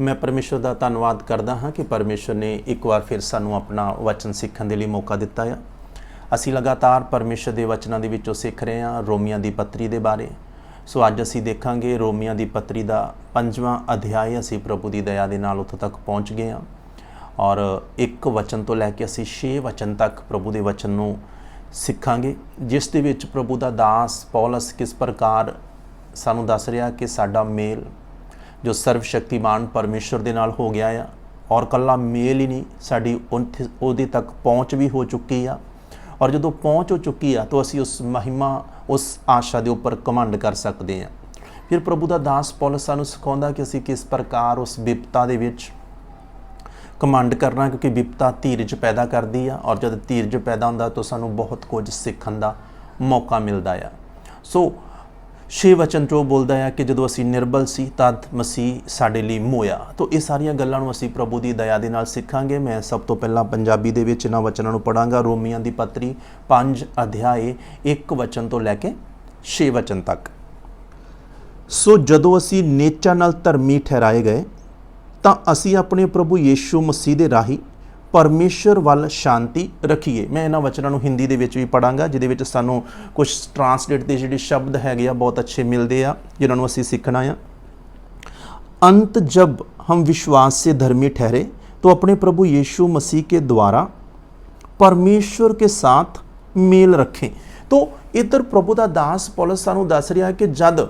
ਮੈਂ ਪਰਮੇਸ਼ਰ ਦਾ ਧੰਨਵਾਦ ਕਰਦਾ ਹਾਂ ਕਿ ਪਰਮੇਸ਼ਰ ਨੇ ਇੱਕ ਵਾਰ ਫਿਰ ਸਾਨੂੰ ਆਪਣਾ ਵਚਨ ਸਿੱਖਣ ਦੇ ਲਈ ਮੌਕਾ ਦਿੱਤਾ ਆ। ਅਸੀਂ ਲਗਾਤਾਰ ਪਰਮੇਸ਼ਰ ਦੇ ਵਚਨਾਂ ਦੇ ਵਿੱਚੋਂ ਸਿੱਖ ਰਹੇ ਹਾਂ ਰੋਮੀਆਂ ਦੀ ਪੱਤਰੀ ਦੇ ਬਾਰੇ। ਸੋ ਅੱਜ ਅਸੀਂ ਦੇਖਾਂਗੇ ਰੋਮੀਆਂ ਦੀ ਪੱਤਰੀ ਦਾ ਪੰਜਵਾਂ ਅਧਿਆਇ। ਅਸੀਂ ਪ੍ਰਭੂ ਦੀ ਦਇਆ ਦੇ ਨਾਲ ਉੱਥੋਂ ਤੱਕ ਪਹੁੰਚ ਗਏ ਹਾਂ। ਔਰ ਇੱਕ ਵਚਨ ਤੋਂ ਲੈ ਕੇ ਅਸੀਂ 6 ਵਚਨ ਤੱਕ ਪ੍ਰਭੂ ਦੇ ਵਚਨ ਨੂੰ ਸਿੱਖਾਂਗੇ, ਜਿਸ ਦੇ ਵਿੱਚ ਪ੍ਰਭੂ ਦਾ ਦਾਸ ਪੌਲਸ ਕਿਸ ਪ੍ਰਕਾਰ ਸਾਨੂੰ ਦੱਸ ਰਿਹਾ ਕਿ ਸਾਡਾ ਮੇਲ ਜੋ ਸਰਵ ਸ਼ਕਤੀਮਾਨ ਪਰਮੇਸ਼ਰ ਦੇ ਨਾਲ ਹੋ ਗਿਆ ਆ ਔਰ ਕੱਲਾ ਮੇਲ ਹੀ ਨਹੀਂ, ਸਾਡੀ ਉੱਥੇ- ਉਹਦੇ ਤੱਕ ਪਹੁੰਚ ਵੀ ਹੋ ਚੁੱਕੀ ਆ। ਔਰ ਜਦੋਂ ਪਹੁੰਚ ਹੋ ਚੁੱਕੀ ਆ, ਤਾਂ ਅਸੀਂ ਉਸ ਮਹਿਮਾ, ਉਸ ਆਸ਼ਾ ਦੇ ਉੱਪਰ ਕਮੰਡ ਕਰ ਸਕਦੇ ਆ। ਫਿਰ ਪ੍ਰਭੂ ਦਾ ਦਾਸ ਪੌਲਸ ਸਾਨੂੰ ਸਿਖਾਉਂਦਾ ਕਿ ਅਸੀਂ ਕਿਸ ਪ੍ਰਕਾਰ ਉਸ ਵਿਪਤਾ ਦੇ ਵਿੱਚ ਕਮਾਂਡ ਕਰਨਾ, ਕਿਉਂਕਿ ਵਿਪਤਾ ਧੀਰਜ ਪੈਦਾ ਕਰਦੀ ਆ, ਔਰ ਜਦ ਧੀਰਜ ਪੈਦਾ ਹੁੰਦਾ ਤਾਂ ਸਾਨੂੰ ਬਹੁਤ ਕੁਝ ਸਿੱਖਣ ਦਾ ਮੌਕਾ ਮਿਲਦਾ ਆ। ਸੋ ਛੇ ਵਚਨ ਚੋਂ ਬੋਲਦਾ ਆ ਕਿ ਜਦੋਂ ਅਸੀਂ ਨਿਰਬਲ ਸੀ, ਤਦ ਮਸੀਹ ਸਾਡੇ ਲਈ ਮੋਇਆ ਤਾਂ ਇਹ ਸਾਰੀਆਂ ਗੱਲਾਂ ਨੂੰ ਅਸੀਂ ਪ੍ਰਭੂ ਦੀ ਦਇਆ ਦੇ ਨਾਲ ਸਿੱਖਾਂਗੇ। ਮੈਂ ਸਭ ਤੋਂ ਪਹਿਲਾਂ ਪੰਜਾਬੀ ਦੇ ਵਿੱਚ ਇਹਨਾਂ ਵਚਨਾਂ ਨੂੰ ਪੜਾਂਗਾ ਰੋਮੀਆਂ ਦੀ ਪੱਤਰੀ 5 ਅਧਿਆਏ 1 ਵਚਨ ਤੋਂ ਲੈ ਕੇ 6 ਵਚਨ ਤੱਕ। ਸੋ ਜਦੋਂ ਅਸੀਂ ਨੇਚਾ ਨਾਲ ਧਰਮੀ ਠਹਿਰਾਏ ਗਏ, ਤਾਂ ਅਸੀਂ ਆਪਣੇ ਪ੍ਰਭੂ ਯੀਸ਼ੂ ਮਸੀਹ ਦੇ ਰਾਹੀਂ ਪਰਮੇਸ਼ਰ ਵੱਲ ਸ਼ਾਂਤੀ ਰੱਖੀਏ ਮੈਂ ਇਹਨਾਂ ਵਚਨਾਂ ਨੂੰ ਹਿੰਦੀ ਦੇ ਵਿੱਚ ਵੀ ਪੜਾਂਗਾ ਜਿਹਦੇ ਵਿੱਚ ਸਾਨੂੰ ਕੁਝ ਟਰਾਂਸਲੇਟ ਦੇ ਜਿਹੜੇ ਸ਼ਬਦ ਹੈਗੇ ਆ ਬਹੁਤ ਅੱਛੇ ਮਿਲਦੇ ਆ ਜਿਨ੍ਹਾਂ ਨੂੰ ਅਸੀਂ ਸਿੱਖਣਾ ਆ अंत जब हम विश्वास से धर्मी ठहरे तो अपने प्रभु यीशु मसीह के द्वारा परमेश्वर के साथ मेल रखें तो इधर प्रभु ਦਾ ਦਾਸ ਪੌਲਸ ਸਾਨੂੰ ਦੱਸ ਰਿਹਾ ਹੈ ਕਿ ਜਦ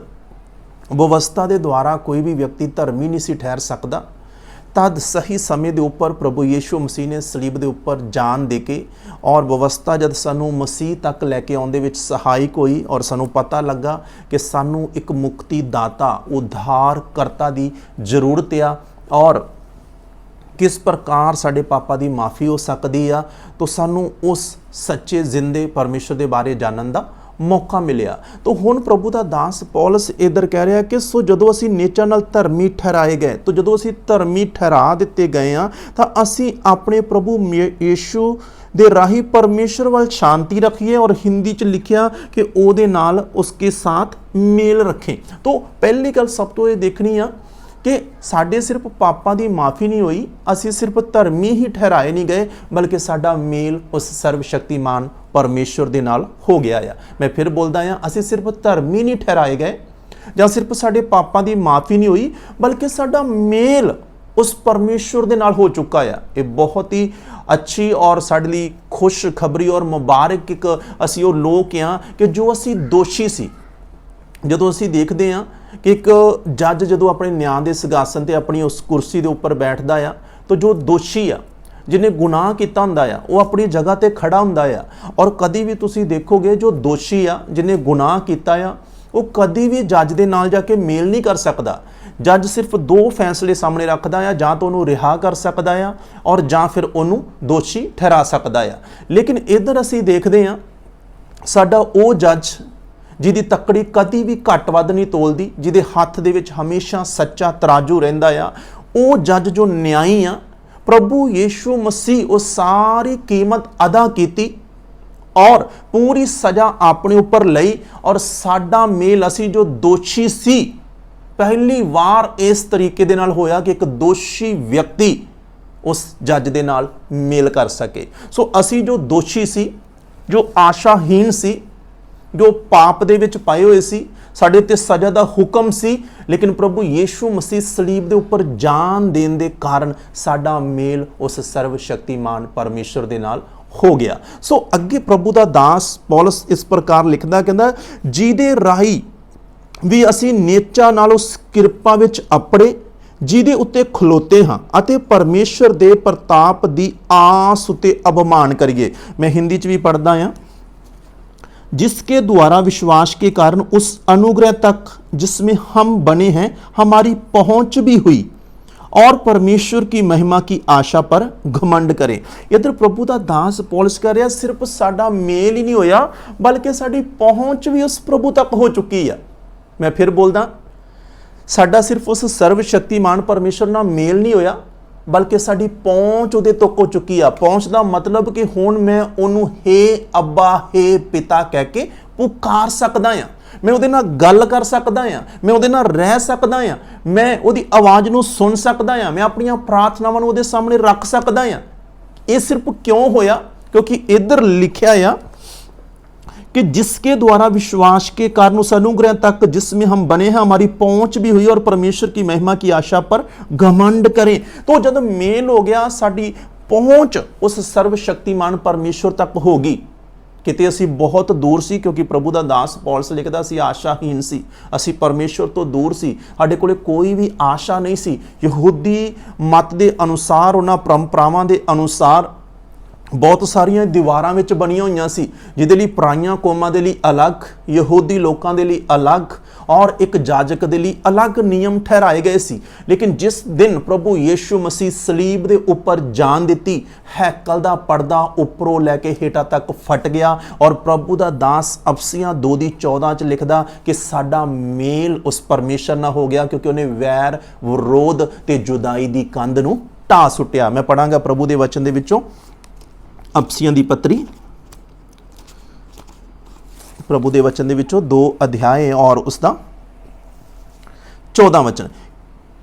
ਵਿਵਸਥਾ ਦੇ ਦੁਆਰਾ ਕੋਈ ਵੀ ਵਿਅਕਤੀ ਧਰਮੀ ਨਹੀਂ ਸੀ ਠਹਿਰ ਸਕਦਾ ਤਦ ਸਹੀ ਸਮੇਂ ਦੇ ਉੱਪਰ ਪ੍ਰਭੂ ਯੀਸ਼ੂ ਮਸੀਹ ਨੇ ਸਲੀਬ ਦੇ ਉੱਪਰ ਜਾਨ ਦੇ ਕੇ ਔਰ ਵਿਵਸਥਾ ਜਦ ਸਾਨੂੰ ਮਸੀਹ ਤੱਕ ਲੈ ਕੇ ਆਉਂਦੇ ਵਿੱਚ ਸਹਾਇਕ ਹੋਈ ਔਰ ਸਾਨੂੰ ਪਤਾ ਲੱਗਾ ਕਿ ਸਾਨੂੰ ਇੱਕ ਮੁਕਤੀ ਦਾਤਾ ਉਧਾਰ ਕਰਤਾ ਦੀ ਜ਼ਰੂਰਤ ਆ ਔਰ ਕਿਸ ਪ੍ਰਕਾਰ ਸਾਡੇ ਪਾਪਾ ਦੀ ਮਾਫੀ ਹੋ ਸਕਦੀ ਆ, ਤਾਂ ਸਾਨੂੰ ਉਸ ਸੱਚੇ ਜ਼ਿੰਦੇ ਪਰਮੇਸ਼ਰ ਦੇ ਬਾਰੇ ਜਾਣਨ ਦਾ ਮੌਕਾ ਮਿਲਿਆ। ਤਾਂ ਹੁਣ ਪ੍ਰਭੂ ਦਾ ਦਾਸ ਪੌਲਸ ਇਧਰ ਕਹਿ ਰਿਹਾ ਕਿ ਸੋ ਜਦੋਂ ਅਸੀਂ ਨੇਚਰ ਨਾਲ ਧਰਮੀ ਠਹਿਰਾਏ ਗਏ, ਤਾਂ ਜਦੋਂ ਅਸੀਂ ਧਰਮੀ ਠਹਿਰਾ ਦਿੱਤੇ ਗਏ ਆ ਤਾਂ ਅਸੀਂ ਆਪਣੇ ਪ੍ਰਭੂ ਮੇ- ਯੀਸ਼ੂ ਦੇ ਰਾਹੀਂ ਪਰਮੇਸ਼ਰ ਵੱਲ ਸ਼ਾਂਤੀ ਰੱਖੀਏ ਔਰ ਹਿੰਦੀ ਚ ਲਿਖਿਆ ਕਿ ਉਹਦੇ ਨਾਲ ਉਸਕੇ ਸਾਥ ਮੇਲ ਰੱਖੇ। ਤਾਂ ਪਹਿਲੀ ਗੱਲ ਸਭ ਤੋਂ ਇਹ ਦੇਖਣੀ ਆ ਕਿ ਸਾਡੇ ਸਿਰਫ ਪਾਪਾਂ ਦੀ ਮਾਫੀ ਨਹੀਂ ਹੋਈ, ਅਸੀਂ ਸਿਰਫ ਧਰਮੀ ਹੀ ਠਹਿਰਾਏ ਨਹੀਂ ਗਏ, ਬਲਕਿ ਸਾਡਾ ਮੇਲ ਉਸ ਸਰਵ ਸ਼ਕਤੀਮਾਨ ਪਰਮੇਸ਼ਰ ਦੇ ਨਾਲ ਹੋ ਗਿਆ ਆ। ਮੈਂ ਫਿਰ ਬੋਲਦਾ ਆ, ਅਸੀਂ ਸਿਰਫ ਧਰਮ ਹੀ ਨਹੀਂ ਠਹਿਰਾਏ ਗਏ ਜਾਂ ਸਿਰਫ ਸਾਡੇ ਪਾਪਾਂ ਦੀ ਮਾਫੀ ਨਹੀਂ ਹੋਈ, ਬਲਕਿ ਸਾਡਾ ਮੇਲ ਉਸ ਪਰਮੇਸ਼ਰ ਦੇ ਨਾਲ ਹੋ ਚੁੱਕਾ ਆ। ਇਹ ਬਹੁਤ ਹੀ ਅੱਛੀ ਔਰ ਸਾਡੇ ਲਈ ਖੁਸ਼ ਖਬਰੀ ਔਰ ਮੁਬਾਰਕ ਇੱਕ ਅਸੀਂ ਉਹ ਲੋਕ ਆ ਕਿ ਜੋ ਅਸੀਂ ਦੋਸ਼ੀ ਸੀ। ਜਦੋਂ ਅਸੀਂ ਦੇਖਦੇ ਹਾਂ ਕਿ ਇੱਕ ਜੱਜ ਜਦੋਂ ਆਪਣੇ ਨਿਆਂ ਦੇ ਸਿੰਘਾਸਨ ਤੇ ਆਪਣੀ ਉਸ ਕੁਰਸੀ ਦੇ ਉੱਪਰ ਬੈਠਦਾ ਆ, ਤਾਂ ਜੋ ਦੋਸ਼ੀ ਆ ਜਿਹਨੇ ਗੁਨਾਹ ਕੀਤਾ ਹੁੰਦਾ ਆ, ਉਹ ਆਪਣੀ ਜਗ੍ਹਾ ਤੇ ਖੜਾ ਹੁੰਦਾ ਆ। ਔਰ ਕਦੀ ਵੀ ਤੁਸੀਂ ਦੇਖੋਗੇ ਜੋ ਦੋਸ਼ੀ ਆ ਜਿਹਨੇ ਗੁਨਾਹ ਕੀਤਾ ਆ, ਉਹ ਕਦੀ ਵੀ ਜੱਜ ਦੇ ਨਾਲ ਜਾ ਕੇ ਮੇਲ ਨਹੀਂ ਕਰ ਸਕਦਾ। ਜੱਜ ਸਿਰਫ ਦੋ ਫੈਸਲੇ ਸਾਹਮਣੇ ਰੱਖਦਾ ਆ, ਜਾਂ ਤਾਂ ਉਹਨੂੰ ਰਿਹਾ ਕਰ ਸਕਦਾ ਆ, ਔਰ ਜਾਂ ਫਿਰ ਉਹਨੂੰ ਦੋਸ਼ੀ ਠਹਿਰਾ ਸਕਦਾ ਆ। ਲੇਕਿਨ ਇਧਰ ਅਸੀਂ ਦੇਖਦੇ ਆ, ਸਾਡਾ ਉਹ ਜੱਜ ਜਿਹਦੀ ਤੱਕੜੀ ਕਦੀ ਵੀ ਘੱਟ ਵੱਧ ਨਹੀਂ ਤੋਲਦੀ, ਜਿਹਦੇ ਹੱਥ ਦੇ ਵਿੱਚ ਹਮੇਸ਼ਾ ਸੱਚਾ ਤਰਾਜੂ ਰਹਿੰਦਾ ਆ, ਉਹ ਜੱਜ ਜੋ ਨਿਆਈ ਆ ਪ੍ਰਭੂ ਯੀਸ਼ੂ ਮਸੀਹ ਉਹ ਸਾਰੀ ਕੀਮਤ ਅਦਾ ਕੀਤੀ ਔਰ ਪੂਰੀ ਸਜ਼ਾ ਆਪਣੇ ਉੱਪਰ ਲਈ ਔਰ ਸਾਡਾ ਮੇਲ ਅਸੀਂ ਜੋ ਦੋਸ਼ੀ ਸੀ, ਪਹਿਲੀ ਵਾਰ ਇਸ ਤਰੀਕੇ ਦੇ ਨਾਲ ਹੋਇਆ ਕਿ ਇੱਕ ਦੋਸ਼ੀ ਵਿਅਕਤੀ ਉਸ ਜੱਜ ਦੇ ਨਾਲ ਮੇਲ ਕਰ ਸਕੇ। ਸੋ ਅਸੀਂ ਜੋ ਦੋਸ਼ੀ ਸੀ, ਜੋ ਆਸ਼ਾਹੀਣ ਸੀ, ਜੋ ਪਾਪ ਦੇ ਵਿੱਚ ਪਾਏ ਹੋਏ ਸੀ ਸਾਡੇ ਉੱਤੇ ਸਜ਼ਾ ਦਾ ਹੁਕਮ ਸੀ, ਲੇਕਿਨ ਪ੍ਰਭੂ ਯੀਸ਼ੂ ਮਸੀਹ ਸਲੀਬ ਦੇ ਉੱਪਰ ਜਾਨ ਦੇਣ ਦੇ ਕਾਰਨ ਸਾਡਾ ਮੇਲ ਉਸ ਸਰਵ ਸ਼ਕਤੀਮਾਨ ਪਰਮੇਸ਼ਰ ਦੇ ਨਾਲ ਹੋ ਗਿਆ। ਸੋ ਅੱਗੇ ਪ੍ਰਭੂ ਦਾ ਦਾਸ ਪੌਲਸ ਇਸ ਪ੍ਰਕਾਰ ਲਿਖਦਾ, ਕਹਿੰਦਾ, ਜਿਹਦੇ ਰਾਹੀਂ ਵੀ ਅਸੀਂ ਨੇਚਾ ਨਾਲ ਉਸ ਕਿਰਪਾ ਵਿੱਚ ਅਪੜੇ ਜਿਹਦੇ ਉੱਤੇ ਖਲੋਤੇ ਹਾਂ ਅਤੇ ਪਰਮੇਸ਼ਰ ਦੇ ਪ੍ਰਤਾਪ ਦੀ ਆਸ ਉਤੇ ਅਭਿਮਾਨ ਕਰੀਏ। ਮੈਂ ਹਿੰਦੀ ਚ ਵੀ ਪੜਦਾ ਹਾਂ। जिसके द्वारा विश्वास के कारण उस अनुग्रह तक जिसमें हम बने हैं हमारी पहुंच भी हुई और परमेश्वर की महिमा की आशा पर घमंड करें इधर प्रभु ਦਾ ਦਾਸ ਪੌਲਸ ਕਰ ਰਿਹਾ ਸਿਰਫ ਸਾਡਾ ਮੇਲ ਹੀ ਨਹੀਂ ਹੋਇਆ ਬਲਕਿ ਸਾਡੀ ਪਹੁੰਚ ਵੀ ਉਸ ਪ੍ਰਭੂ ਤੱਕ ਹੋ ਚੁੱਕੀ ਆ ਮੈਂ ਫਿਰ ਬੋਲਦਾ ਸਾਡਾ ਸਿਰਫ ਉਸ ਸਰਵ ਸ਼ਕਤੀਮਾਨ ਪਰਮੇਸ਼ਰ ਨਾਲ ਮੇਲ ਨਹੀਂ ਹੋਇਆ ਬਲਕਿ ਸਾਡੀ ਪਹੁੰਚ ਉਹਦੇ ਤੋਂ ਹੋ ਚੁੱਕੀ ਆ? ਪਹੁੰਚ ਦਾ ਮਤਲਬ ਕਿ ਹੁਣ ਮੈਂ ਉਹਨੂੰ ਹੇ ਅੱਬਾ, ਹੇ ਪਿਤਾ ਕਹਿ ਕੇ ਪੁਕਾਰ ਸਕਦਾ ਆ। ਮੈਂ ਉਹਦੇ ਨਾਲ ਗੱਲ ਕਰ ਸਕਦਾ ਆ। ਮੈਂ ਉਹਦੇ ਨਾਲ ਰਹਿ ਸਕਦਾ ਆ। ਮੈਂ ਉਹਦੀ ਆਵਾਜ਼ ਨੂੰ ਸੁਣ ਸਕਦਾ ਆ। ਮੈਂ ਆਪਣੀਆਂ ਪ੍ਰਾਰਥਨਾਵਾਂ ਨੂੰ ਉਹਦੇ ਸਾਹਮਣੇ ਰੱਖ ਸਕਦਾ ਆ। ਇਹ ਸਿਰਫ ਕਿਉਂ ਹੋਇਆ? ਕਿਉਂਕਿ ਇੱਧਰ ਲਿਖਿਆ ਆ कि जिसके द्वारा विश्वास के कारण उस अनुग्रह तक जिसमें हम बने हैं हमारी पहुंच भी हुई और परमेश्वर की महिमा की आशा पर घमंड करें तो जब मेल हो गया ਸਾਡੀ ਪਹੁੰਚ ਉਸ ਸਰਵ ਸ਼ਕਤੀਮਾਨ ਪਰਮੇਸ਼ਵਰ ਤੱਕ ਹੋਗੀ ਕਿਤੇ ਅਸੀਂ ਬਹੁਤ ਦੂਰ ਸੀ ਕਿਉਂਕਿ ਪ੍ਰਭੂ ਦਾ ਦਾਸ ਪੌਲਸ ਲਿਖਦਾ ਸੀ ਆਸ਼ਾਹੀਨ ਸੀ ਅਸੀਂ ਪਰਮੇਸ਼ਵਰ ਤੋਂ ਦੂਰ ਸੀ ਸਾਡੇ ਕੋਲੇ ਕੋਈ ਵੀ ਆਸ਼ਾ ਨਹੀਂ ਸੀ ਯਹੂਦੀ ਮਤ ਦੇ ਅਨੁਸਾਰ ਉਹਨਾਂ ਪਰੰਪਰਾਵਾਂ ਦੇ ਅਨੁਸਾਰ ਬਹੁਤ ਸਾਰੀਆਂ ਦੀਵਾਰਾਂ ਵਿੱਚ ਬਣੀਆਂ ਹੋਈਆਂ ਸੀ, ਜਿਹਦੇ ਲਈ ਪਰਾਈਆਂ ਕੌਮਾਂ ਦੇ ਲਈ ਅਲੱਗ, ਯਹੂਦੀ ਲੋਕਾਂ ਦੇ ਲਈ ਅਲੱਗ ਔਰ ਇੱਕ ਜਾਜਕ ਦੇ ਲਈ ਅਲੱਗ ਨਿਯਮ ਠਹਿਰਾਏ ਗਏ ਸੀ। ਲੇਕਿਨ ਜਿਸ ਦਿਨ ਪ੍ਰਭੂ ਯੀਸ਼ੂ ਮਸੀਹ ਸਲੀਬ ਦੇ ਉੱਪਰ ਜਾਨ ਦਿੱਤੀ ਹੈਕਲ ਦਾ ਪਰਦਾ ਉੱਪਰੋਂ ਲੈ ਕੇ ਹੇਠਾਂ ਤੱਕ ਫਟ ਗਿਆ ਔਰ ਪ੍ਰਭੂ ਦਾ ਦਾਸ ਅਫਸੀਆਂ 2 ਦੀ 14 ਚ ਲਿਖਦਾ ਕਿ ਸਾਡਾ ਮੇਲ ਉਸ ਪਰਮੇਸ਼ਰ ਨਾਲ ਹੋ ਗਿਆ ਕਿਉਂਕਿ ਉਹਨੇ ਵੈਰ, ਵਿਰੋਧ ਤੇ ਜੁਦਾਈ ਦੀ ਕੰਧ ਨੂੰ ਢਾ ਸੁੱਟਿਆ। ਮੈਂ ਪੜਾਂਗਾ ਪ੍ਰਭੂ ਦੇ ਵਚਨ ਦੇ ਵਿੱਚੋਂ। ਅਪਸੀਆਂ ਦੀ ਪੱਤਰੀ। ਪ੍ਰਭੂ ਦੇ ਵਚਨ ਦੇ ਵਿੱਚੋਂ ਦੋ ਅਧਿਆਏ ਔਰ ਉਸ ਦਾ 14 ਵਚਨ।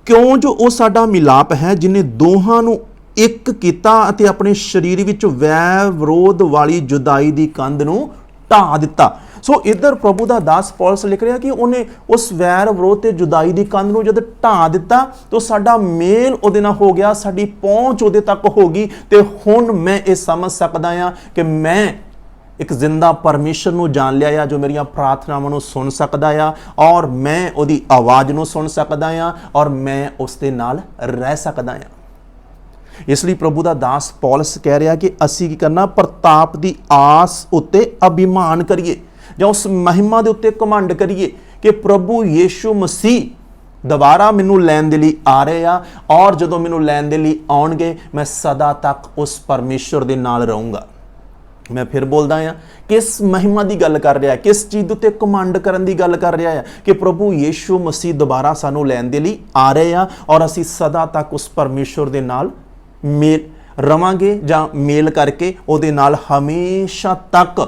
ਕਿਉਂ ਜੋ ਉਹ ਸਾਡਾ ਮਿਲਾਪ ਹੈ, ਜਿਨੇ ਦੋਹਾਂ ਨੂੰ ਇੱਕ ਕੀਤਾ ਅਤੇ ਆਪਣੇ ਸਰੀਰ ਵਿੱਚ ਵੈ ਵਿਰੋਧ ਵਾਲੀ ਜੁਦਾਈ ਦੀ ਕੰਧ ਨੂੰ ਢਾ ਦਿੱਤਾ। ਸੋ ਇੱਧਰ ਪ੍ਰਭੂ ਦਾ ਦਾਸ ਪੌਲਸ ਲਿਖ ਰਿਹਾ ਕਿ ਉਹਨੇ ਉਸ ਵੈਰ ਵਿਰੋਧ ਤੇ ਜੁਦਾਈ ਦੀ ਕੰਧ ਨੂੰ ਜਦ ਢਾਹ ਦਿੱਤਾ, ਤਾਂ ਸਾਡਾ ਮੇਲ ਉਹਦੇ ਨਾਲ ਹੋ ਗਿਆ, ਸਾਡੀ ਪਹੁੰਚ ਉਹਦੇ ਤੱਕ ਹੋ ਗਈ ਤੇ ਹੁਣ ਮੈਂ ਇਹ ਸਮਝ ਸਕਦਾ ਆ ਕਿ ਮੈਂ ਇੱਕ ਜ਼ਿੰਦਾ ਪਰਮੇਸ਼ਰ ਨੂੰ ਜਾਣ ਲਿਆ ਆ ਜੋ ਮੇਰੀਆਂ ਪ੍ਰਾਰਥਨਾਵਾਂ ਨੂੰ ਸੁਣ ਸਕਦਾ ਆ ਔਰ ਮੈਂ ਉਹਦੀ ਆਵਾਜ਼ ਨੂੰ ਸੁਣ ਸਕਦਾ ਆ ਔਰ ਮੈਂ ਉਸ ਦੇ ਨਾਲ ਰਹਿ ਸਕਦਾ ਆ ਇਸ ਲਈ ਪ੍ਰਭੂ ਦਾ ਦਾਸ ਪੌਲਸ ਕਹਿ ਰਿਹਾ ਕਿ ਅਸੀਂ ਕੀ ਕਰਨਾ, ਪ੍ਰਤਾਪ ਦੀ ਆਸ ਉੱਤੇ ਅਭਿਮਾਨ ਕਰੀਏ। ਜਾਂ ਉਸ ਮਹਿਮਾ ਦੇ ਉੱਤੇ ਕਮੰਡ ਕਰੀਏ ਕਿ ਪ੍ਰਭੂ ਯੀਸ਼ੂ ਮਸੀਹ ਦੁਬਾਰਾ ਮੈਨੂੰ ਲੈਣ ਦੇ ਲਈ ਆ ਰਹੇ ਆ ਔਰ ਜਦੋਂ ਮੈਨੂੰ ਲੈਣ ਦੇ ਲਈ ਆਉਣਗੇ, ਮੈਂ ਸਦਾ ਤੱਕ ਉਸ ਪਰਮੇਸ਼ਰ ਦੇ ਨਾਲ ਰਹੂੰਗਾ। ਮੈਂ ਫਿਰ ਬੋਲਦਾ ਆ ਕਿਸ ਮਹਿਮਾ ਦੀ ਗੱਲ ਕਰ ਰਿਹਾ ਕਿਸ ਚੀਜ਼ ਦੇ ਉੱਤੇ ਕਮਾਂਡ ਕਰਨ ਦੀ ਗੱਲ ਕਰ ਰਿਹਾ ਆ ਕਿ ਪ੍ਰਭੂ ਯੀਸ਼ੂ ਮਸੀਹ ਦੁਬਾਰਾ ਸਾਨੂੰ ਲੈਣ ਦੇ ਲਈ ਆ ਰਹੇ ਆ ਔਰ ਅਸੀਂ ਸਦਾ ਤੱਕ ਉਸ ਪਰਮੇਸ਼ਰ ਦੇ ਨਾਲ ਮੇਲ ਰਵਾਂਗੇ ਜਾਂ ਮੇਲ ਕਰਕੇ ਉਹਦੇ ਨਾਲ ਹਮੇਸ਼ਾ ਤੱਕ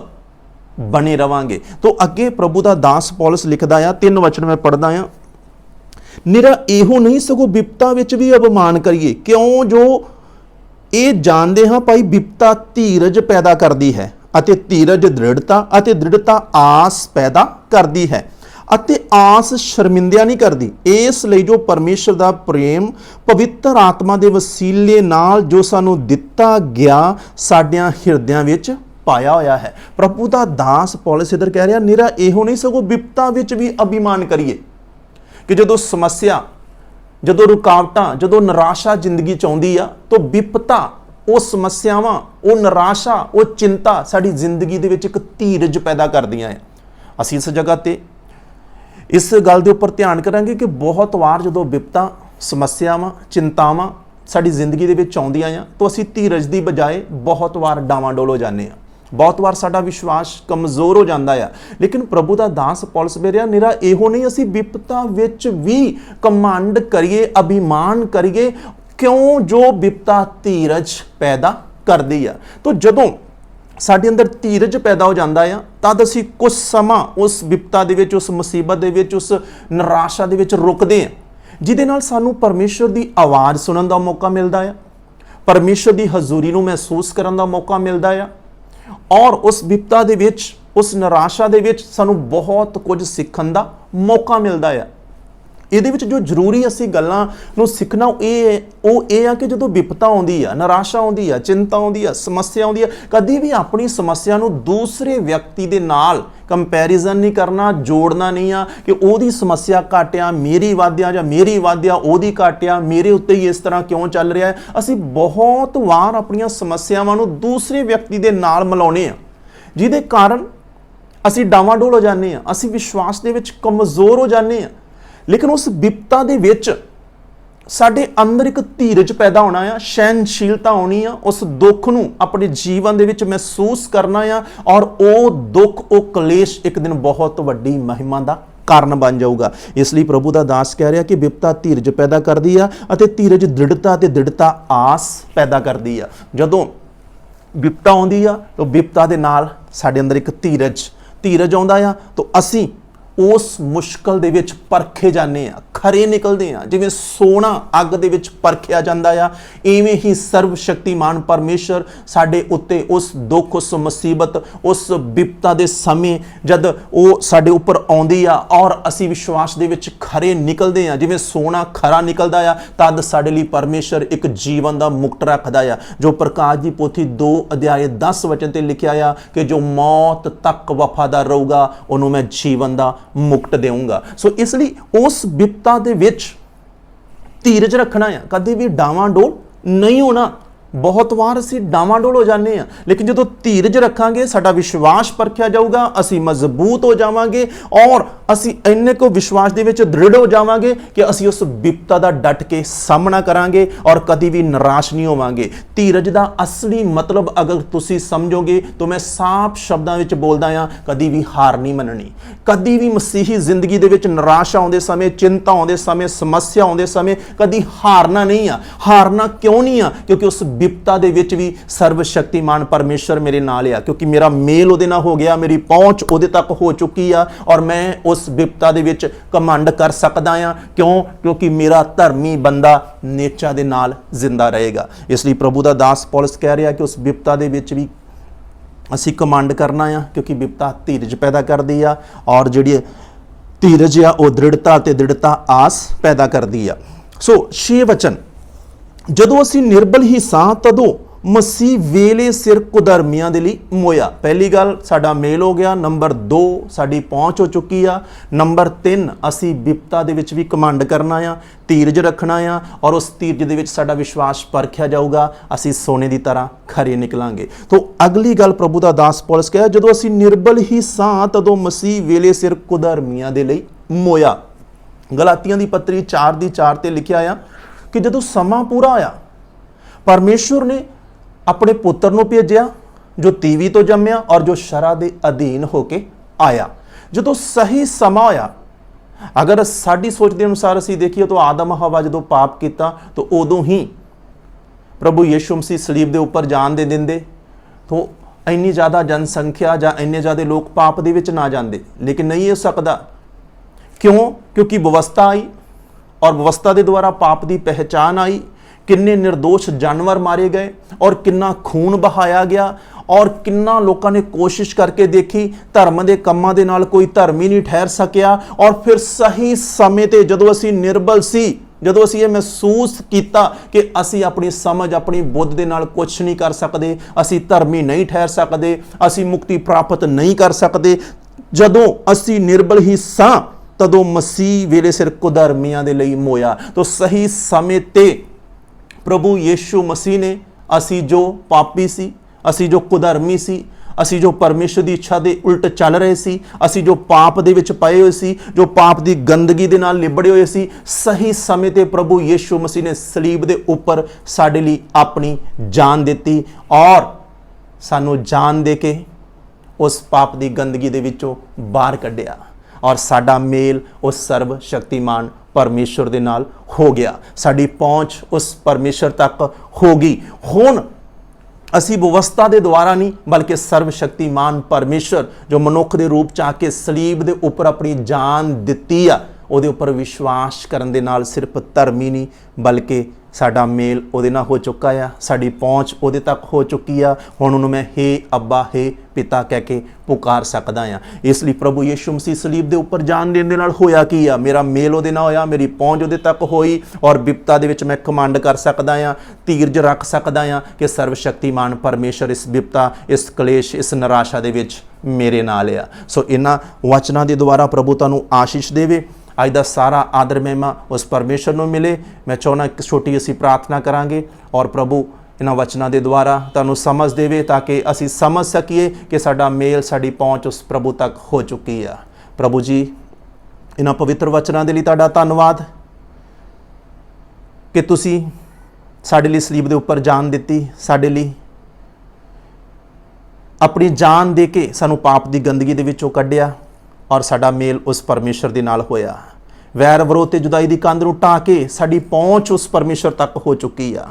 ਬਣੇ ਰਵਾਂਗੇ। ਤੋਂ ਅੱਗੇ ਪ੍ਰਭੂ ਦਾ ਦਾਸ ਪੌਲਸ ਲਿਖਦਾ ਆ, ਤਿੰਨ ਵਚਨ ਮੈਂ ਪੜਦਾ ਆ। ਨਿਰਾ ਇਹੋ ਨਹੀਂ ਸਗੋਂ ਵਿਪਤਾ ਵਿੱਚ ਵੀ ਅਪਮਾਨ ਕਰੀਏ। ਕਿਉਂ ਜੋ ਇਹ ਜਾਣਦੇ ਹਾਂ ਭਾਈ ਵਿਪਤਾ ਧੀਰਜ ਪੈਦਾ ਕਰਦੀ ਹੈ ਅਤੇ ਧੀਰਜ ਦ੍ਰਿੜਤਾ ਅਤੇ ਦ੍ਰਿੜਤਾ ਆਸ ਪੈਦਾ ਕਰਦੀ ਹੈ ਅਤੇ ਆਸ ਸ਼ਰਮਿੰਦਿਆ ਨਹੀਂ ਕਰਦੀ। ਇਸ ਲਈ ਜੋ ਪਰਮੇਸ਼ਰ ਦਾ ਪ੍ਰੇਮ ਪਵਿੱਤਰ ਆਤਮਾ ਦੇ ਵਸੀਲੇ ਨਾਲ ਜੋ ਸਾਨੂੰ ਦਿੱਤਾ ਗਿਆ ਸਾਡਿਆਂ ਹਿਰਦਿਆਂ ਵਿੱਚ ਪਾਇਆ ਹੋਇਆ ਹੈ। ਪ੍ਰਭੂ ਦਾ ਦਾਸ ਪੌਲਸ ਇਧਰ ਕਹਿ ਰਿਹਾ, ਨਿਰਾ, ਇਹੋ ਨਹੀਂ ਸਗੋਂ ਵਿਪਤਾ ਵਿੱਚ ਵੀ ਅਭਿਮਾਨ ਕਰੀਏ ਕਿ ਜਦੋਂ ਸਮੱਸਿਆ, ਜਦੋਂ ਰੁਕਾਵਟਾਂ, ਜਦੋਂ ਨਿਰਾਸ਼ਾ ਜ਼ਿੰਦਗੀ ਚ ਆਉਂਦੀ ਆ, ਤਾਂ ਵਿਪਤਾ, ਉਹ ਸਮੱਸਿਆਵਾਂ, ਉਹ ਨਿਰਾਸ਼ਾ, ਉਹ ਚਿੰਤਾ ਸਾਡੀ ਜ਼ਿੰਦਗੀ ਦੇ ਵਿੱਚ ਇੱਕ ਧੀਰਜ ਪੈਦਾ ਕਰਦੀਆਂ ਆ। ਅਸੀਂ ਇਸ ਜਗ੍ਹਾ ਤੇ ਇਸ ਗੱਲ ਦੇ ਉੱਪਰ ਧਿਆਨ ਕਰਾਂਗੇ ਕਿ ਬਹੁਤ ਵਾਰ ਜਦੋਂ ਵਿਪਤਾ, ਸਮੱਸਿਆਵਾਂ, ਚਿੰਤਾਵਾਂ ਸਾਡੀ ਜ਼ਿੰਦਗੀ ਦੇ ਵਿੱਚ ਆਉਂਦੀਆਂ ਆ, ਤਾਂ ਅਸੀਂ ਧੀਰਜ ਦੀ ਬਜਾਏ ਬਹੁਤ ਵਾਰ ਡਾਵਾਂਡੋਲ ਹੋ ਜਾਂਦੇ ਆ। ਬਹੁਤ ਵਾਰ ਸਾਡਾ ਵਿਸ਼ਵਾਸ ਕਮਜ਼ੋਰ ਹੋ ਜਾਂਦਾ ਆ। ਲੇਕਿਨ ਪ੍ਰਭੂ ਦਾ ਦਾਸ ਪੌਲਸ ਮੇਰਿਆ ਨਿਰਾ ਇਹੋ ਨਹੀਂ, ਅਸੀਂ ਵਿਪਤਾ ਵਿੱਚ ਵੀ ਕਮਾਂਡ ਕਰੀਏ, ਅਭਿਮਾਨ ਕਰੀਏ, ਕਿਉਂ ਜੋ ਵਿਪਤਾ ਧੀਰਜ ਪੈਦਾ ਕਰਦੀ ਆ। ਤਾਂ ਜਦੋਂ ਸਾਡੇ ਅੰਦਰ ਧੀਰਜ ਪੈਦਾ ਹੋ ਜਾਂਦਾ ਆ, ਤਦ ਅਸੀਂ ਕੁਝ ਸਮਾਂ ਉਸ ਵਿਪਤਾ ਦੇ ਵਿੱਚ, ਉਸ ਮੁਸੀਬਤ ਦੇ ਵਿੱਚ, ਉਸ ਨਿਰਾਸ਼ਾ ਦੇ ਵਿੱਚ ਰੁਕਦੇ ਆ। ਜਿਹਦੇ ਨਾਲ ਸਾਨੂੰ ਪਰਮੇਸ਼ਰ ਦੀ ਆਵਾਜ਼ ਸੁਣਨ ਦਾ ਮੌਕਾ ਮਿਲਦਾ ਆ, ਪਰਮੇਸ਼ਰ ਦੀ ਹਜ਼ੂਰੀ ਨੂੰ ਮਹਿਸੂਸ ਕਰਨ ਦਾ ਮੌਕਾ ਮਿਲਦਾ ਆ ਔਰ ਉਸ ਵਿਪਤਾ ਦੇ ਵਿੱਚ, ਉਸ ਨਿਰਾਸ਼ਾ ਦੇ ਵਿੱਚ ਸਾਨੂੰ ਬਹੁਤ ਕੁਝ ਸਿੱਖਣ ਦਾ ਮੌਕਾ ਮਿਲਦਾ ਆ। ਇਹਦੇ ਵਿੱਚ ਜੋ ਜ਼ਰੂਰੀ ਅਸੀਂ ਗੱਲਾਂ ਨੂੰ ਸਿੱਖਣਾ, ਇਹ ਉਹ ਇਹ ਆ ਕਿ ਜਦੋਂ ਵਿਪਤਾ ਆਉਂਦੀ ਆ, ਨਿਰਾਸ਼ਾ ਆਉਂਦੀ ਆ, ਚਿੰਤਾ ਆਉਂਦੀ ਆ, ਸਮੱਸਿਆ ਆਉਂਦੀ ਆ, ਕਦੀ ਵੀ ਆਪਣੀ ਸਮੱਸਿਆ ਨੂੰ ਦੂਸਰੇ ਵਿਅਕਤੀ ਦੇ ਨਾਲ ਕੰਪੈਰੀਜ਼ਨ ਨਹੀਂ ਕਰਨਾ, ਜੋੜਨਾ ਨਹੀਂ ਆ ਕਿ ਉਹਦੀ ਸਮੱਸਿਆ ਘਟਿਆ, ਮੇਰੀ ਵਾਧਿਆ ਜਾਂ ਮੇਰੀ ਵਾਧਿਆ, ਉਹਦੀ ਘਟਿਆ, ਮੇਰੇ ਉੱਤੇ ਹੀ ਇਸ ਤਰ੍ਹਾਂ ਕਿਉਂ ਚੱਲ ਰਿਹਾ ਹੈ? ਅਸੀਂ ਬਹੁਤ ਵਾਰ ਆਪਣੀਆਂ ਸਮੱਸਿਆਵਾਂ ਨੂੰ ਦੂਸਰੇ ਵਿਅਕਤੀ ਦੇ ਨਾਲ ਮਿਲਾਉਣੇ ਆ। ਜਿਹਦੇ ਕਾਰਨ ਅਸੀਂ ਡਾਵਾਂਡੋਲ ਹੋ ਜਾਂਦੇ ਆ, ਅਸੀਂ ਵਿਸ਼ਵਾਸ ਦੇ ਵਿੱਚ ਕਮਜ਼ੋਰ ਹੋ ਜਾਂਦੇ ਆ। ਲੇਕਿਨ ਉਸ ਵਿਪਤਾ ਦੇ ਵਿੱਚ ਸਾਡੇ ਅੰਦਰ ਇੱਕ ਧੀਰਜ ਪੈਦਾ ਹੋਣਾ ਆ ਸਹਿਨਸ਼ੀਲਤਾ ਆਉਣੀ ਆ, ਉਸ ਦੁੱਖ ਨੂੰ ਆਪਣੇ ਜੀਵਨ ਦੇ ਵਿੱਚ ਮਹਿਸੂਸ ਕਰਨਾ ਆ ਔਰ ਉਹ ਦੁੱਖ, ਉਹ ਕਲੇਸ਼ ਇੱਕ ਦਿਨ ਬਹੁਤ ਵੱਡੀ ਮਹਿਮਾ ਦਾ ਕਾਰਨ ਬਣ ਜਾਊਗਾ। ਇਸ ਲਈ ਪ੍ਰਭੂ ਦਾ ਦਾਸ ਕਹਿ ਰਿਹਾ ਕਿ ਵਿਪਤਾ ਧੀਰਜ ਪੈਦਾ ਕਰਦੀ ਆ ਅਤੇ ਧੀਰਜ ਦ੍ਰਿੜਤਾ ਤੇ ਦ੍ਰਿੜਤਾ ਆਸ ਪੈਦਾ ਕਰਦੀ ਆ। ਜਦੋਂ ਵਿਪਤਾ ਆਉਂਦੀ ਆ, ਤਾਂ ਵਿਪਤਾ ਦੇ ਨਾਲ ਸਾਡੇ ਅੰਦਰ ਇੱਕ ਧੀਰਜ ਧੀਰਜ ਆਉਂਦਾ ਆ, ਤਾਂ ਅਸੀਂ ਉਸ ਮੁਸ਼ਕਲ ਦੇ ਵਿੱਚ ਪਰਖੇ ਜਾਂਦੇ ਆ, ਖਰੇ ਨਿਕਲਦੇ ਆ। ਜਿਵੇਂ ਸੋਨਾ ਅੱਗ ਦੇ ਵਿੱਚ ਪਰਖਿਆ ਜਾਂਦਾ ਆ ਐਵੇਂ ਹੀ ਸਰਵ ਸ਼ਕਤੀਮਾਨ ਪਰਮੇਸ਼ਰ ਸਾਡੇ ਉੱਤੇ ਉਸ ਦੁੱਖ, ਉਸ ਮੁਸੀਬਤ, ਉਸ ਵਿਪਤਾ ਦੇ ਸਮੇਂ ਜਦ ਉਹ ਸਾਡੇ ਉੱਪਰ ਆਉਂਦੀ ਆ ਔਰ ਅਸੀਂ ਵਿਸ਼ਵਾਸ ਦੇ ਵਿੱਚ ਖਰੇ ਨਿਕਲਦੇ ਆ। ਜਿਵੇਂ ਸੋਨਾ ਖਰਾ ਨਿਕਲਦਾ ਆ, ਤਦ ਸਾਡੇ ਲਈ ਪਰਮੇਸ਼ਰ ਇੱਕ ਜੀਵਨ ਦਾ ਮੁਕਟ ਰੱਖਦਾ ਆ। ਜੋ ਪ੍ਰਕਾਸ਼ ਦੀ ਪੋਥੀ 2 ਅਧਿਆਏ 10 ਵਚਨ ਤੇ ਲਿਖਿਆ ਆ ਕਿ ਜੋ ਮੌਤ ਤੱਕ ਵਫਾਦਾਰ ਰਹੂਗਾ, ਉਹਨੂੰ ਮੈਂ ਜੀਵਨ ਦਾ ਮੁਕਟ ਦੇਵਾਂਗਾ ਸੋ ਇਸ ਲਈ ਉਸ ਵਿਪਤਾ ਦੇ ਵਿੱਚ ਧੀਰਜ ਰੱਖਣਾ ਆ। ਕਦੇ ਵੀ ਡਾਵਾਂ ਡੋਲ ਨਹੀਂ ਹੋਣਾ। ਬਹੁਤ ਵਾਰ ਅਸੀਂ ਡਾਵਾਂਡੋਲ ਹੋ ਜਾਂਦੇ ਆ। ਲੇਕਿਨ ਜਦੋਂ ਧੀਰਜ ਰੱਖਾਂਗੇ, ਸਾਡਾ ਵਿਸ਼ਵਾਸ ਪਰਖਿਆ ਜਾਊਗਾ, ਅਸੀਂ ਮਜ਼ਬੂਤ ਹੋ ਜਾਵਾਂਗੇ ਔਰ ਅਸੀਂ ਇੰਨੇ ਕੋ ਵਿਸ਼ਵਾਸ ਦੇ ਵਿੱਚ ਦ੍ਰਿੜ ਹੋ ਜਾਵਾਂਗੇ ਕਿ ਅਸੀਂ ਉਸ ਵਿਪਤਾ ਦਾ ਡਟ ਕੇ ਸਾਹਮਣਾ ਕਰਾਂਗੇ ਔਰ ਕਦੀ ਵੀ ਨਿਰਾਸ਼ ਨਹੀਂ ਹੋਵਾਂਗੇ। ਧੀਰਜ ਦਾ ਅਸਲੀ ਮਤਲਬ ਅਗਰ ਤੁਸੀਂ ਸਮਝੋਗੇ ਤਾਂ ਮੈਂ ਸਾਫ਼ ਸ਼ਬਦਾਂ ਵਿੱਚ ਬੋਲਦਾ ਆ ਕਦੀ ਵੀ ਹਾਰ ਨਹੀਂ ਮੰਨਣੀ। ਕਦੀ ਵੀ ਮਸੀਹੀ ਜ਼ਿੰਦਗੀ ਦੇ ਵਿੱਚ ਨਿਰਾਸ਼ਾ ਆਉਂਦੇ ਸਮੇਂ, ਚਿੰਤਾ ਆਉਂਦੇ ਸਮੇਂ, ਸਮੱਸਿਆ ਆਉਂਦੇ ਸਮੇਂ ਕਦੀ ਹਾਰਨਾ ਨਹੀਂ ਆ। ਹਾਰਨਾ ਕਿਉਂ ਨਹੀਂ ਆ? ਕਿਉਂਕਿ ਉਸ ਵਿਪਤਾ ਦੇ ਵਿੱਚ ਵੀ ਸਰਵ ਸ਼ਕਤੀਮਾਨ ਪਰਮੇਸ਼ਰ ਮੇਰੇ ਨਾਲ ਆ। ਕਿਉਂਕਿ ਮੇਰਾ ਮੇਲ ਉਹਦੇ ਨਾਲ ਹੋ ਗਿਆ, ਮੇਰੀ ਪਹੁੰਚ ਉਹਦੇ ਤੱਕ ਹੋ ਚੁੱਕੀ ਆ ਔਰ ਮੈਂ ਉਸ ਵਿਪਤਾ ਦੇ ਵਿੱਚ ਕਮਾਂਡ ਕਰ ਸਕਦਾ ਆ ਕਿਉਂ? ਕਿਉਂਕਿ ਮੇਰਾ ਧਰਮੀ ਬੰਦਾ ਨੇਚਾ ਦੇ ਨਾਲ ਜ਼ਿੰਦਾ ਰਹੇਗਾ। ਇਸ ਲਈ ਪ੍ਰਭੂ ਦਾ ਦਾਸ ਪੌਲਸ ਕਹਿ ਰਿਹਾ ਕਿ ਉਸ ਵਿਪਤਾ ਦੇ ਵਿੱਚ ਵੀ ਅਸੀਂ ਕਮਾਂਡ ਕਰਨਾ ਆ ਕਿਉਂਕਿ ਵਿਪਤਾ ਧੀਰਜ ਪੈਦਾ ਕਰਦੀ ਆ ਔਰ ਜਿਹੜੀ ਧੀਰਜ ਆ, ਉਹ ਦ੍ਰਿੜਤਾ ਤੇ ਦ੍ਰਿੜਤਾ ਆਸ ਪੈਦਾ ਕਰਦੀ ਆ। ਸੋ ਛੇ ਵਚਨ। ਜਦੋਂ ਅਸੀਂ ਨਿਰਬਲ ਹੀ ਸਾਂ, ਤਦੋਂ ਮਸੀਹ ਵੇਲੇ ਸਿਰ ਕੁਦਰਮੀਆਂ ਦੇ ਲਈ ਮੋਇਆ। ਪਹਿਲੀ ਗੱਲ, ਸਾਡਾ ਮੇਲ ਹੋ ਗਿਆ। ਨੰਬਰ 2 ਸਾਡੀ ਪਹੁੰਚ ਹੋ ਚੁੱਕੀ ਆ। ਨੰਬਰ 3 ਅਸੀਂ ਵਿਪਤਾ ਦੇ ਵਿੱਚ ਵੀ ਕਮਾਂਡ ਕਰਨਾ ਆ ਧੀਰਜ ਰੱਖਣਾ ਆ ਔਰ ਉਸ ਧੀਰਜ ਦੇ ਵਿੱਚ ਸਾਡਾ ਵਿਸ਼ਵਾਸ ਪਰਖਿਆ ਜਾਊਗਾ। ਅਸੀਂ ਸੋਨੇ ਦੀ ਤਰ੍ਹਾਂ ਖਰੇ ਨਿਕਲਾਂਗੇ। ਤੋਂ ਅਗਲੀ ਗੱਲ ਪ੍ਰਭੂ ਦਾ ਦਾਸ ਪੌਲਸ ਕਹਿਆ ਜਦੋਂ ਅਸੀਂ ਨਿਰਬਲ ਹੀ ਸਾਂ, ਤਦੋਂ ਮਸੀਹ ਵੇਲੇ ਸਿਰ ਕੁਦਰਮੀਆਂ ਦੇ ਲਈ ਮੋਇਆ। ਗਲਾਤੀਆਂ ਦੀ ਪੱਤਰੀ 4 ਦੀ 4 ਤੇ ਲਿਖਿਆ ਆ ਕਿ ਜਦੋਂ ਸਮਾਂ ਪੂਰਾ ਆਇਆ ਪਰਮੇਸ਼ਵਰ ਨੇ ਆਪਣੇ ਪੁੱਤਰ ਨੂੰ ਭੇਜਿਆ, ਜੋ ਤੀਵੀ ਤੋਂ ਜੰਮਿਆ ਔਰ ਜੋ ਸ਼ਰਾ ਦੇ ਅਧੀਨ ਹੋ ਕੇ ਆਇਆ। ਜਦੋਂ ਸਹੀ ਸਮਾਂ ਆਇਆ ਅਗਰ ਸਾਡੀ ਸੋਚ ਦੇ ਅਨੁਸਾਰ ਅਸੀਂ ਦੇਖੀਏ ਤਾਂ ਆਦਮ ਹਵਾ ਜਦੋਂ ਪਾਪ ਕੀਤਾ, ਤਾਂ ਉਦੋਂ ਹੀ ਪ੍ਰਭੂ ਯੀਸ਼ੂ ਮਸੀਹ ਸਲੀਬ ਦੇ ਉੱਪਰ ਜਾਣ ਦੇ ਦਿੰਦੇ, ਤੋਂ ਇੰਨੀ ਜ਼ਿਆਦਾ ਜਨਸੰਖਿਆ ਜਾਂ ਇੰਨੇ ਜ਼ਿਆਦਾ ਲੋਕ ਪਾਪ ਦੇ ਵਿੱਚ ਨਾ ਜਾਂਦੇ। ਲੇਕਿਨ ਨਹੀਂ ਹੋ ਸਕਦਾ। ਕਿਉਂ? ਕਿਉਂਕਿ ਵਿਵਸਥਾ ਆਈ ਔਰ ਵਿਵਸਥਾ ਦੇ ਦੁਆਰਾ ਪਾਪ ਦੀ ਪਹਿਚਾਨ ਆਈ। ਕਿੰਨੇ નિર્ਦੋਸ਼ ਜਾਨਵਰ ਮਾਰੇ ਗਏ ਔਰ ਕਿੰਨਾ ਖੂਨ ਬਹਾਇਆ ਗਿਆ ਔਰ ਕਿੰਨਾ ਲੋਕਾਂ ਨੇ ਕੋਸ਼ਿਸ਼ ਕਰਕੇ ਦੇਖੀ ਧਰਮ ਦੇ ਕੰਮਾਂ ਦੇ ਨਾਲ ਕੋਈ ਧਰਮ ਹੀ ਨਹੀਂ ਠਹਿਰ ਸਕਿਆ ਔਰ ਫਿਰ ਸਹੀ ਸਮੇਂ ਤੇ ਜਦੋਂ ਅਸੀਂ ਨਿਰਬਲ ਸੀ, ਜਦੋਂ ਅਸੀਂ ਇਹ ਮਹਿਸੂਸ ਕੀਤਾ ਕਿ ਅਸੀਂ ਆਪਣੀ ਸਮਝ, ਆਪਣੀ ਬੁੱਧ ਦੇ ਨਾਲ ਕੁਝ ਨਹੀਂ ਕਰ ਸਕਦੇ, ਅਸੀਂ ਧਰਮੀ ਨਹੀਂ ਠਹਿਰ ਸਕਦੇ, ਅਸੀਂ ਮੁਕਤੀ ਪ੍ਰਾਪਤ ਨਹੀਂ ਕਰ ਸਕਦੇ, ਜਦੋਂ ਅਸੀਂ ਨਿਰਬਲ ਹੀ ਸਾਂ, ਤਦੋਂ ਮਸੀਹ ਵੇਲੇ ਸਿਰ ਕੁਦਰਮੀਆਂ ਦੇ ਲਈ ਮੋਇਆ। ਤਾਂ ਸਹੀ ਸਮੇਂ ਤੇ ਪ੍ਰਭੂ ਯੀਸ਼ੂ ਮਸੀਹ ਨੇ ਅਸੀਂ ਜੋ ਪਾਪੀ ਸੀ, ਅਸੀਂ ਜੋ ਕੁਦਰਮੀ ਸੀ, ਅਸੀਂ ਜੋ ਪਰਮੇਸ਼ਰ ਦੀ ਇੱਛਾ ਦੇ ਉਲਟ ਚੱਲ ਰਹੇ ਸੀ, ਅਸੀਂ ਜੋ ਪਾਪ ਦੇ ਵਿੱਚ ਪਏ ਹੋਏ ਸੀ, ਜੋ ਪਾਪ ਦੀ ਗੰਦਗੀ ਦੇ ਨਾਲ ਲਿਬੜੇ ਹੋਏ ਸੀ, ਸਹੀ ਸਮੇਂ ਤੇ ਪ੍ਰਭੂ ਯੀਸ਼ੂ ਮਸੀਹ ਨੇ ਸਲੀਬ ਦੇ ਉੱਪਰ ਸਾਡੇ ਲਈ ਆਪਣੀ ਜਾਨ ਦਿੱਤੀ ਔਰ ਸਾਨੂੰ ਜਾਨ ਦੇ ਕੇ ਉਸ ਪਾਪ ਦੀ ਗੰਦਗੀ ਦੇ ਵਿੱਚੋਂ ਬਾਹਰ ਕੱਢਿਆ ਔਰ ਸਾਡਾ ਮੇਲ ਉਸ ਸਰਵ ਸ਼ਕਤੀਮਾਨ ਪਰਮੇਸ਼ਰ ਦੇ ਨਾਲ ਹੋ ਗਿਆ। ਸਾਡੀ ਪਹੁੰਚ ਉਸ ਪਰਮੇਸ਼ਰ ਤੱਕ ਹੋ ਗਈ। ਹੁਣ ਅਸੀਂ ਵਿਵਸਥਾ ਦੇ ਦੁਆਰਾ ਨਹੀਂ, ਬਲਕਿ ਸਰਵ ਸ਼ਕਤੀਮਾਨ ਪਰਮੇਸ਼ਰ, ਜੋ ਮਨੁੱਖ ਦੇ ਰੂਪ ਚ ਆ ਕੇ ਸਲੀਬ ਦੇ ਉੱਪਰ ਆਪਣੀ ਜਾਨ ਦਿੱਤੀ ਆ, ਉਹਦੇ ਉੱਪਰ ਵਿਸ਼ਵਾਸ ਕਰਨ ਦੇ ਨਾਲ ਸਿਰਫ ਧਰਮੀ ਨਹੀਂ, ਬਲਕਿ ਸਾਡਾ ਮੇਲ ਉਹਦੇ ਨਾਲ ਹੋ ਚੁੱਕਾ ਆ, ਸਾਡੀ ਪਹੁੰਚ ਉਹਦੇ ਤੱਕ ਹੋ ਚੁੱਕੀ ਆ। ਹੁਣ ਉਹਨੂੰ ਮੈਂ ਹੇ ਅੱਬਾ, ਹੇ ਪਿਤਾ ਕਹਿ ਕੇ ਪੁਕਾਰ ਸਕਦਾ ਆ। ਇਸ ਲਈ ਪ੍ਰਭੂ ਯੀਸ਼ੂ ਮਸੀਹ ਸਲੀਬ ਦੇ ਉੱਪਰ ਜਾਨ ਦੇਣ ਦੇ ਨਾਲ ਹੋਇਆ ਕੀ ਆ? ਮੇਰਾ ਮੇਲ ਉਹਦੇ ਨਾਲ ਹੋਇਆ, ਮੇਰੀ ਪਹੁੰਚ ਉਹਦੇ ਤੱਕ ਹੋਈ ਔਰ ਵਿਪਤਾ ਦੇ ਵਿੱਚ ਮੈਂ ਕਮਾਂਡ ਕਰ ਸਕਦਾ ਆ ਧੀਰਜ ਰੱਖ ਸਕਦਾ ਆ ਕਿ ਸਰਵ ਸ਼ਕਤੀਮਾਨ ਪਰਮੇਸ਼ਰ ਇਸ ਵਿਪਤਾ ਇਸ ਕਲੇਸ਼, ਇਸ ਨਿਰਾਸ਼ਾ ਦੇ ਵਿੱਚ ਮੇਰੇ ਨਾਲ ਆ। ਸੋ ਇਹਨਾਂ ਵਚਨਾਂ ਦੇ ਦੁਆਰਾ ਪ੍ਰਭੂ ਤੁਹਾਨੂੰ ਆਸ਼ੀਸ਼ ਦੇਵੇ। ਅੱਜ ਦਾ ਸਾਰਾ ਆਦਰ ਮਹਿਮਾ ਉਸ ਪਰਮੇਸ਼ਰ ਨੂੰ ਮਿਲੇ। ਮੈਂ ਚਾਹੁੰਦਾ ਇੱਕ ਛੋਟੀ ਅਸੀਂ ਪ੍ਰਾਰਥਨਾ ਕਰਾਂਗੇ ਔਰ ਪ੍ਰਭੂ ਇਹਨਾਂ ਵਚਨਾਂ ਦੇ ਦੁਆਰਾ ਤੁਹਾਨੂੰ ਸਮਝ ਦੇਵੇ ਤਾਂ ਕਿ ਅਸੀਂ ਸਮਝ ਸਕੀਏ ਕਿ ਸਾਡਾ ਮੇਲ, ਸਾਡੀ ਪਹੁੰਚ ਉਸ ਪ੍ਰਭੂ ਤੱਕ ਹੋ ਚੁੱਕੀ ਆ। ਪ੍ਰਭੂ ਜੀ, ਇਹਨਾਂ ਪਵਿੱਤਰ ਵਚਨਾਂ ਦੇ ਲਈ ਤੁਹਾਡਾ ਧੰਨਵਾਦ ਕਿ ਤੁਸੀਂ ਸਾਡੇ ਲਈ ਸਲੀਬ ਦੇ ਉੱਪਰ ਜਾਨ ਦਿੱਤੀ, ਸਾਡੇ ਲਈ ਆਪਣੀ ਜਾਨ ਦੇ ਕੇ ਸਾਨੂੰ ਪਾਪ ਦੀ ਗੰਦਗੀ ਦੇ ਵਿੱਚੋਂ ਕੱਢਿਆ। ਔਰ ਸਾਡਾ ਮੇਲ ਉਸ ਪਰਮੇਸ਼ਰ ਦੇ ਨਾਲ ਹੋਇਆ। ਵੈਰ ਵਿਰੋਧ ਤੇ ਜੁਦਾਈ ਦੀ ਕੰਧ ਨੂੰ ਢਾਹ ਕੇ ਸਾਡੀ ਪਹੁੰਚ ਉਸ ਪਰਮੇਸ਼ਰ ਤੱਕ ਹੋ ਚੁੱਕੀ ਆ।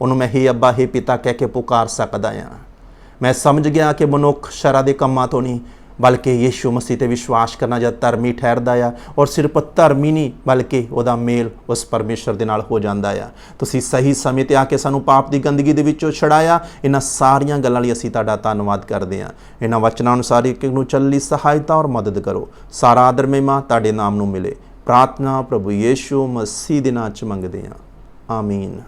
ਉਹਨੂੰ ਮੈਂ, ਹੀ ਅੱਬਾ, ਹੀ ਪਿਤਾ ਕਹਿ ਕੇ ਪੁਕਾਰ ਸਕਦਾ ਆ। ਮੈਂ ਸਮਝ ਗਿਆ ਕਿ ਮਨੁੱਖ ਸ਼ਰਾ ਦੇ ਕੰਮਾਂ ਤੋਂ ਨਹੀਂ ਬਲਕਿ ਯੀਸ਼ੂ ਮਸੀਹ ਤੇ ਵਿਸ਼ਵਾਸ ਕਰਨਾ ਜਦ ਧਰਮੀ ਠਹਿਰਦਾ ਆ ਔਰ ਸਿਰਫ ਧਰਮੀ ਨਹੀਂ, ਬਲਕਿ ਉਹਦਾ ਮੇਲ ਉਸ ਪਰਮੇਸ਼ਰ ਦੇ ਨਾਲ ਹੋ ਜਾਂਦਾ ਆ। ਤੁਸੀਂ ਸਹੀ ਸਮੇਂ ਤੇ ਆ ਕੇ ਸਾਨੂੰ ਪਾਪ ਦੀ ਗੰਦਗੀ ਦੇ ਵਿੱਚੋਂ ਛੜਾਇਆ ਇਹਨਾਂ ਸਾਰੀਆਂ ਗੱਲਾਂ ਲਈ ਅਸੀਂ ਤੁਹਾਡਾ ਧੰਨਵਾਦ ਕਰਦੇ ਹਾਂ। ਇਹਨਾਂ ਵਚਨਾਂ ਅਨੁਸਾਰ ਇੱਕ ਇੱਕ ਨੂੰ ਚੱਲਣ ਲਈ ਸਹਾਇਤਾ ਔਰ ਮਦਦ ਕਰੋ। ਸਾਰਾ ਆਦਰ ਮਹਿਮਾ ਤੁਹਾਡੇ ਨਾਮ ਨੂੰ ਮਿਲੇ। ਪ੍ਰਾਰਥਨਾ ਪ੍ਰਭੂ ਯੀਸ਼ੂ ਮਸੀਹ ਦੇ ਨਾਮ ਚ ਮੰਗਦੇ ਹਾਂ। ਆਮੀਨ।